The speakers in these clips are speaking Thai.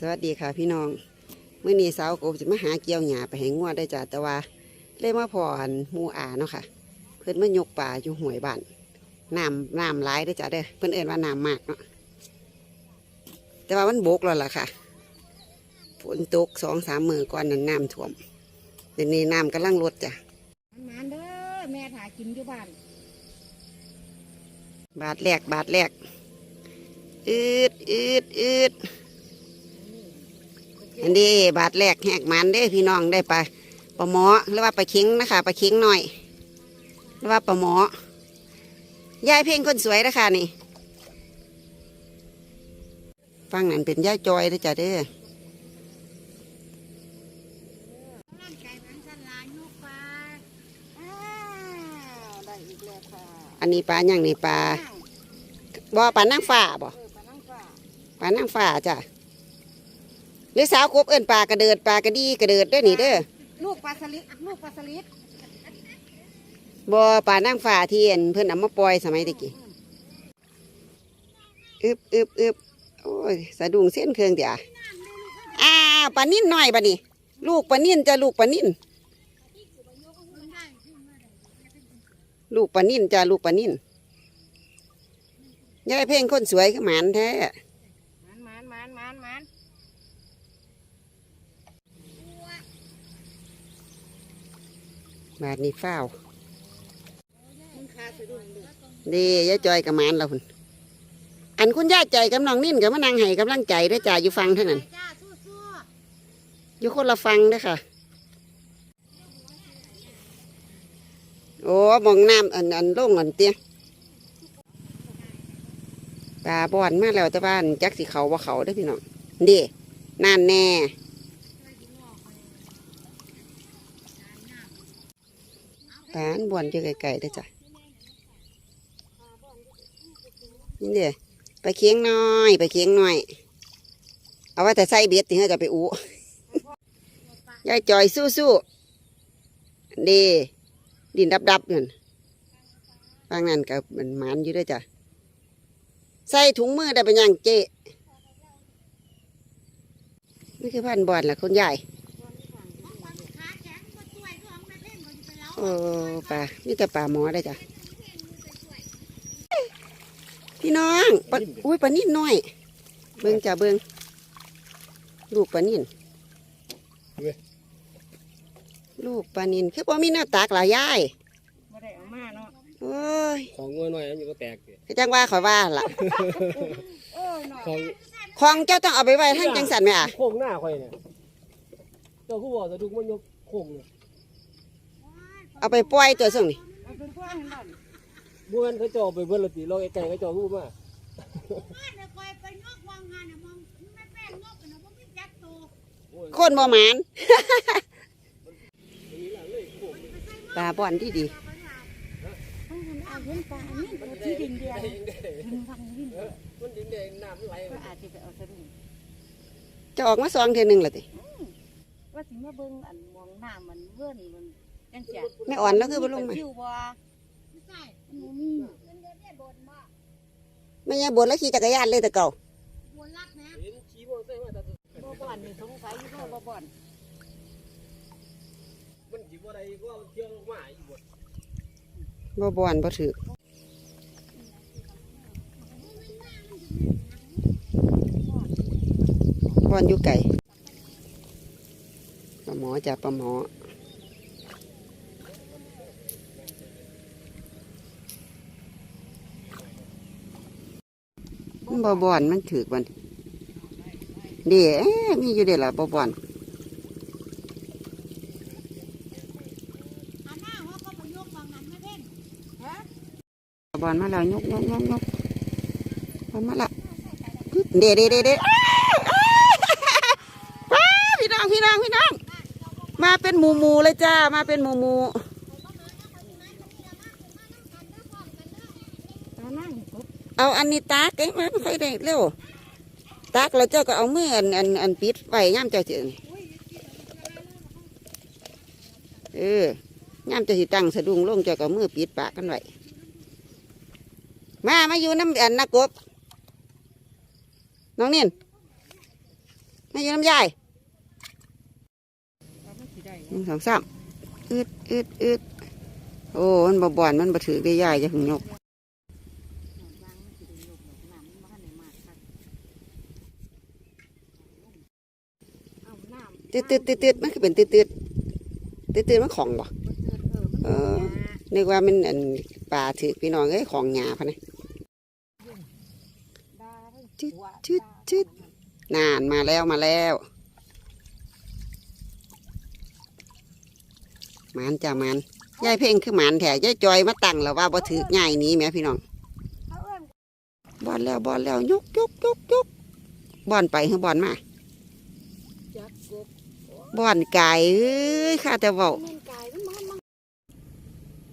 สวัสดีค่ะพี่น้องเมื่อนี้สาวกบจะมาหาเกี่ยวหญ้าไปให้งัวได้จ้ะแต่ว่าเลยมาพออันหมูอาเนาะค่ะ เพิ่นมายกป่าอยู่ห่วยบ้านน้ำน้ำหลายได้อจ้ะเด้อเพิ่นเอ่นว่าน้ำมากเนาะแต่ว่ามันบกแล้วล่ะค่ะฝนตกสองสามมือก่อนนั้นน้ำท่วมเดี๋ยวนี้น้ำกำลังลดจ้ะนานๆเด้อแม่ถ่ากินอยู่บ้าน บาทแรกบาทแรกอืดอืดอืด อันนี้บาทแรกแหกมันเด้พี่น้องได้ไปปลาหมอหรือว่าปลาเค็งนะคะปลาเค็งหน่อยหรือว่าปลาหมอยายเพ่งคนสวยนะคะนี่ฟังนั่นเป็นยายจอยเด้อจ้ะเด้อร่างกายมันสลายนกปลาอ้าวได้อีกแล้วค่ะอันนี้ปลาอย่างนี้ปลาบ่ปลานั่งฟ้าบ่เออปลานั่งปลาปลานั่งฟ้าจ้ะ หรือสาวกบเอิ้นปลากระเดิดปลากระดีกระเดิดเด้อนี่เด้อลูกปลาสลิดลูกปลาสลิดบ่ป่านั่งฝ่าที่เห็นเพิ่นเอามาปล่อยสมัยตะกี้อึบอึบอึบโอ้ยสะดุ้งเส้นเครื่องเดียวอ้าวปลานิ่นหน่อยบัดนี้ลูกปลานิ่นจ้ะลูกปลานิ่นลูกปลานิ่นจ้ะลูกปลานิ่นยายเพ่งคนสวยขมานแท้ มันมันมันมันมัน บาดนี้ฟ้าวมึงคาสะดุ้งดูดียายจอยกับมานเราพุ่นอันคุณย่าใจกับน้องนิ่นกับมานั่งให้กำลังใจได้จ้าอยู่ฟังเท่านั้นอยู่คนละฟังด้อค่ะ โอ้มองน้ำอันอันโล่งอันเตี้ยปลาบอนมาแล้วแต่บ้านจักสิเขาว่าเขาได้พี่น้องดีนั่นแน่ ปานบอนอยู่ไกลๆได้จ้ะนี่เดี๋ยไปเคียงน้อย ไปเคียงน้อย เอาไว้แต่ใส่เบ็ดถึงจะไปอู้ยายจอยสู้สู้ๆดีดินดับดับๆอยู่นั่นฟางนั้นกับมันมันอยู่ด้วยจ้ะใส่ถุงมือได้เป็นหยังเจ๊นี่คือพันบอลล่ะคุณยาย โอ้ปลานี่แต่ปลาหมอได้จ้ะ พี่น้องปลาอุ้ยปลานิ่นน้อย เบิ้งจ้ะเบิ้งลูกปลานิ่นลูกปลานินคือบ่มีหน้าตากหลายยายไม่ได้เอามาเนาะโอ้ยของงัวหน่อยอันนี้ก็แตกดิก็จังว่าเขาว่าล่ะโอ้ยหน่อยของของเจ้าต้องเอาไปไว้ทั้งจังสันไหมอะโค้งหน้าข่อยเนี่ยเจ้าผู้บอกจะดูมันยกโค้งเนี่ย เอาไปปล่อยตัวส่งนี่เอาเป็นพวกให้บ้านบ้วนเขาเจาะไปเบิ้ลละตีเราไอ้ไก่เขาเจาะรู้มาคนบ่หมานปลาบ่อนที่ดีเอาเห็นปลานี่เป็นที่ดินเดียวดินฟังดินมันดินแดงน้ำมันไหลก็อาจจะไปเอาสะดุ้งจะออกมาสองเทือหนึ่งละติว่าสิมาเบิ่งอันมองหน้ามันเวิ้นมัน จังเสียไม่อ่อนแล้วคือบ่ลงมาคิวบ่ใช่มันมีไม่ยังบนแล้วขี่จักรยานเลยแต่เก่าบนรักนะเห็นชี้มอเตอร์ไซค์มาแต่บ่บ่อนนี่สงสัยอยู่บ่บ่บ่อนมันจีบอะไรก็เที่ยวลงมาอีกบดบ่บ่อนบ่ถือบ่อนอยู่ไก่ปลาหมอจ้ะปลาหมอ บ่บ่อนมันถือวันเดี๋ยวมีอยู่เดี๋ยวละบ่บ่อนบอนมาแล้วยกยกยกยกบอนมาละเดี๋ยเดี๋ยเดี๋ยวเดว้าพี่น้องพี่น้องพี่น้องมาเป็นหมูหมูเลยจ้า มาเป็นหมูหมู เอานั่งปุ๊บ เอันนี้ตากเอ้มันค่อยได้เร็วตากแล้วเจ้าก็เอามืออันอันอันปิดไว้ย่ามเจ้าสิเออย่ามเจ้าสิตั้งสะดุ้งลงเจ้าก็เมือปิดปากกันไว้มามาอยู่น้ำอันนักบน้องเนียนมาอยู่น้ำยายเอามันสิได้หนึ่งสองสามอึดอึดอึดโอ้ มันบ่บ่อนมันบ่ถือได้ยายจะหึงยก วางมันสิได้ยกดอกน้ำมันบ่ทันได้มากครับเอาน้ำ ตืดตืดตืดตืดมันคือเป็นตืดตืดตืดตืดมันของบ่เออเออนึกว่ามันอันปลาถือพี่น้องเอ้ยของหยาพะนะดาเพิ่นจึ๊ดหัวจึ๊ดดาจึ๊ดนานมาแล้วมาแล้วมันจ้ามันยายเพ่งคือหมันแถยายจอยมาตั้งแล้วว่าบ่ถือง่ายนี้แหม่พี่น้องบอลแล้วบอลแล้วยกยกยกยกบอลไปคือบอลมา บ่อลไก่เอ้ยข้าแต่เว้าแม่นก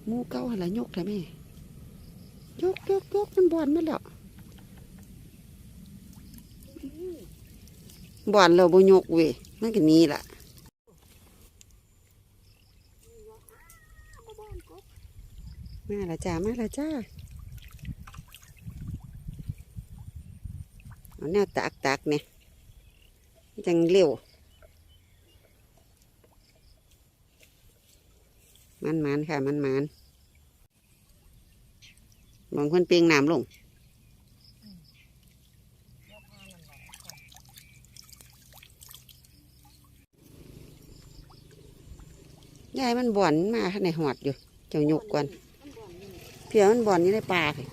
มูเก้าหันละยกแท้แม่ยกยกยกมันบ่อลมาแล้วบอลเราบ่ยกเว้ยมันก็นี้ล่ะมาละจ้ามาละจ้าเอาแนวตักตักเนี่ยจังเร็ว มันมันค่ะ มันมันบางคนเปียงน้ำลงยายมันบ่อนมาข้างในหอดอยู่ เจ้าหยกก่อนพี่เพียมันบ่อนอยู่ในป่าค่ะ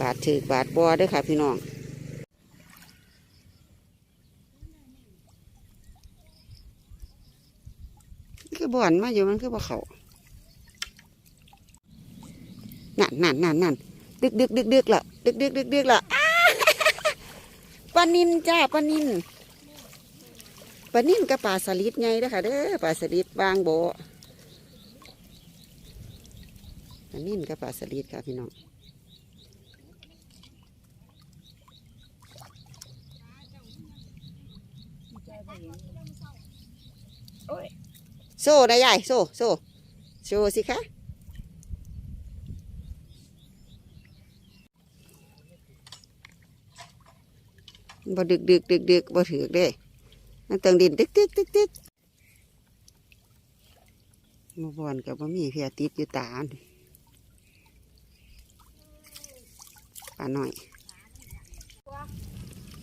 บาดถือบาดบอเด้วยค่ะ พี่น้อง บ่อนมาอยู่มันคือบ่เขานั่นนั่นนั่นนั่นดึกดึกดึกดึกละดึกดึกดึกดึกละอ้าปลานินจ้าปลานินปลานินกับปลาสลิดไงเด้อค่ะเด้อปลาสลิดวางโบะปลานินกับปลาสลิดค่ะพี่น้องโซ่นะยายโซ่โซ่โซ่สิคะบ่ดึกดึกดึกดึกบ่ถือเด้มันต้องดินตึกตึกตึกตึกมาบอนกับบ่มีเพียติดอยู่ตาปลาหน่อย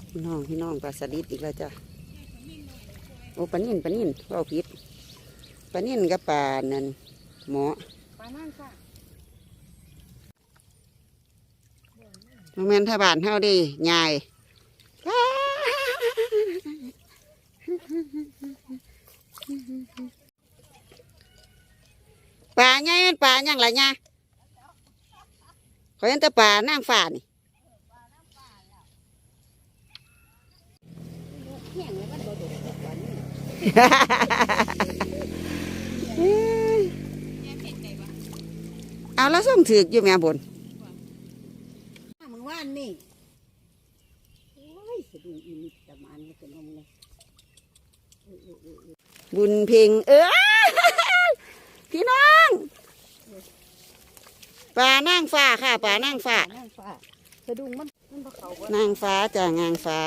พี่น้องพี่น้องปลาสลิดอีกแล้วจ้ะโอ้ปลานิ่นปลานิ่นเว่าผิด ลานิ่นกับปลานั่นหมอปลานั่นค่ะโมเมนถ้าบ้านเฮาดียายปลาไงมันปลาหยังไรเนี่ยเขาเห็นแต่ปลานางฟ้านี่ เที่ยงแล้วมันบ่ดกดอกหวานเอาแล้วส่งถือกอยู่แม่บนมึงว่านนี่โอ้ยสะดุ้งอีนิดตะมันแล้วก็นมเลยบุญเพ่งเออพี่น้องปลานางฟ้าค่ะปลานางฟ้านั่งฟ้าสะดุ้งมันมันบ่เข้าเบิดนางฟ้าจ้างางฟ้า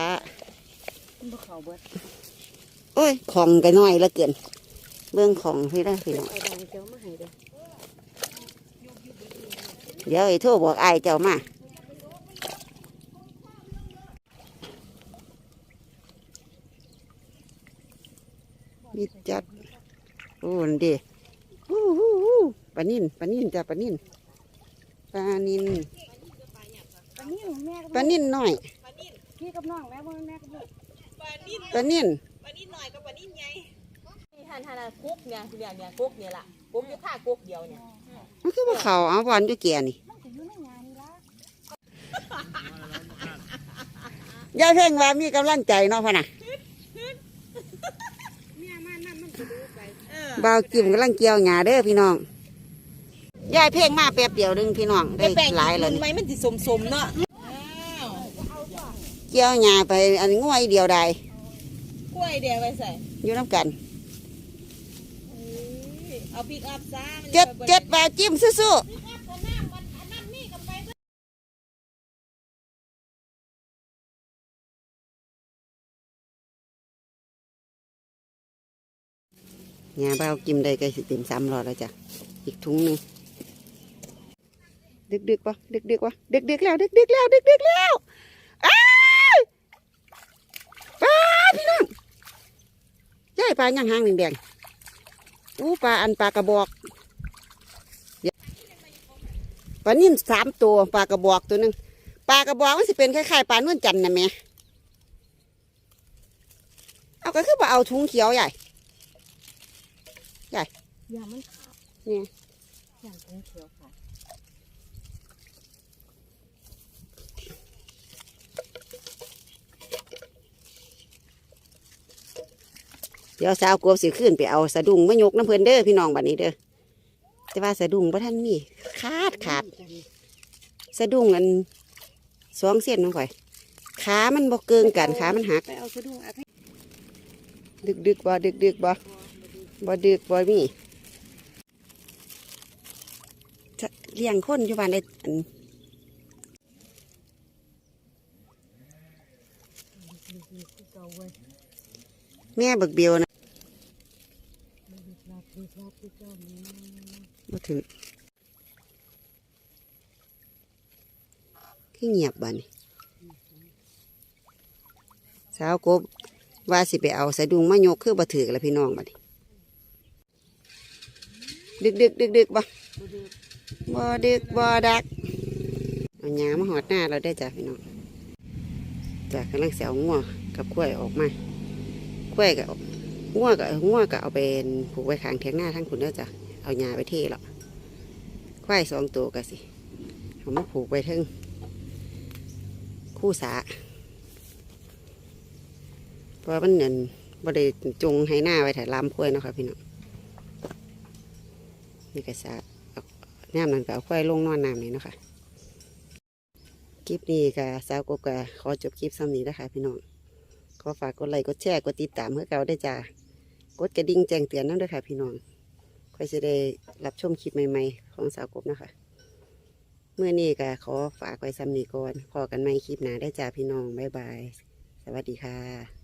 มันบ่เข้าเบิดโอ้ยของกันน้อยเหละเกินเบื้องของพี่ได้พี่น้อง เอาดังเจ้ามาให้เด้อเดี๋ยวไอ้โทรบอกไอ้ายเจ้ามามิดจัดโอ้นนดีฮู้ฮู้ฮู้ปลานินปลานินจ้ะปลานินปลานินปลานิ่มแม่กับปลานินน้อยพี่กับน้องแม่บ่แม่กับลูกปลานินนี่ท่านท่านกุ๊กเนี่ยเนี่ยเนี่ยกุ๊กเนี่ยล่ะกุ๊กอยู่ท่ากุ๊กเดียวเนี่ย มันคือว่าเขาเอาบอลอยู่แก่นี่มันก็อยู่ในงานนี่ล่ะยายเพ่งว่ามีกำลังใจเนาะพ่อน่ะแม่มานั่นมันก็ดูไปบ่าวกิ่มกำลังเกี่ยวหญ้าเด้อพี่น้องยายเพ่งมาแป๊บเดียวหนึงพี่น้องได้แป้งหลายแล้วนี่ไหมมันสิสมๆเนาะเกี่ยวหญ้าไปอันง่วยเดียวใดกล้วยเดียวไว้ใส่อยู่น้ำกัน เอาปิกอัพซะเจ็ดเจ็ดบาทจิ้มสู้ๆ nhà bao kim đây cây tìm xăm rồi đó chà việc thúng nữa đứt đứt quá đứt đứt quá đứt đứt leo đứt đứt leo đứt đứt leo à ba phi long chạy ba nhang hàng đèn đèn อ้ายปลาพี่น้องใช่ปลาย่างหางแดงๆอู้ปลาอันปลากระบอกเดี๋ยวปลานิ่มสามตัวปลากระบอกตัวหนึ่งปลากระบอกมันสิเป็นคล้ายๆปลานวลจันทร์นะแม่เอาก็คือว่าเอาถุงเขียวใหญ่อย่ามันขาดเนี่ยอย่างของเขียวค่ะ เดี๋ยวสาวกลัวสิขึ้นไปเอาสะดุ้งมายกน้ำเพลินเด้อพี่น้องบัดนี้เด้อแต่ว่าสะดุ้งบ่ท่านมีขาดขาด สะดุ้งอันสองเส้นน้องข่อยขามันบ่เกิงกันขามันหักไปเอาสะดุ้งเอาไปดึกดึกบ่ดึกดึกบ่บ่ดึกบ่มีจะเลี้ยงคนอยู่บ้านได้อันเก่าเว้ยแม่เบิกเบียวนะ ดีรับดีเจ้าถือขี้เงียบบ้านี่สาวกบว่าสิไปเอาสะดุงมายกคือบ่ถือกันละพี่น้องบัดนี้ดึกดึกดึกดึกบ่บ่ดึกบ่ดักเอาหญ้ามาหอดหน้าเราได้จ้ะพี่น้องจ้ะกำลังเสียวงัวกับกล้วยออกมา กล้วยกับ งัวกับงัวกับเอาไปผูกไว้ขางเทียงหน้าทั้งคุณเด้อจ้ะเอาหญ้าไปเทแล้วควายสองตัวกันสิเอามาผูกไว้ทึงคู่สาเพราะว่ามันเงินบ่ได้จงให้หน้าไว้ถ่ายลามพ้วยเนาะค่ะพี่น้องนี่ก็สาเอาน้ำนั้นก็เอาควายลงนอนน้ำนี่เนาะค่ะคลิปนี้ก็สาวกบก็ขอจบคลิปซ้ำนี้นะคะพี่น้องขอฝากกดไลค์กดแชร์กดติดตามเพื่อเก่าได้จ้า กดกระดิ่งแจ้งเตือนนั่นด้วยค่ะ พี่น้องค่อยจะได้รับชมคลิปใหม่ๆ ของสาวกบนะคะ เมื่อนี้ก็ขอฝากไว้ซ้ำนี้ก่อนพอกันใหม่คลิปหน้าได้จ้าพี่น้อง บ๊ายบาย สวัสดีค่ะ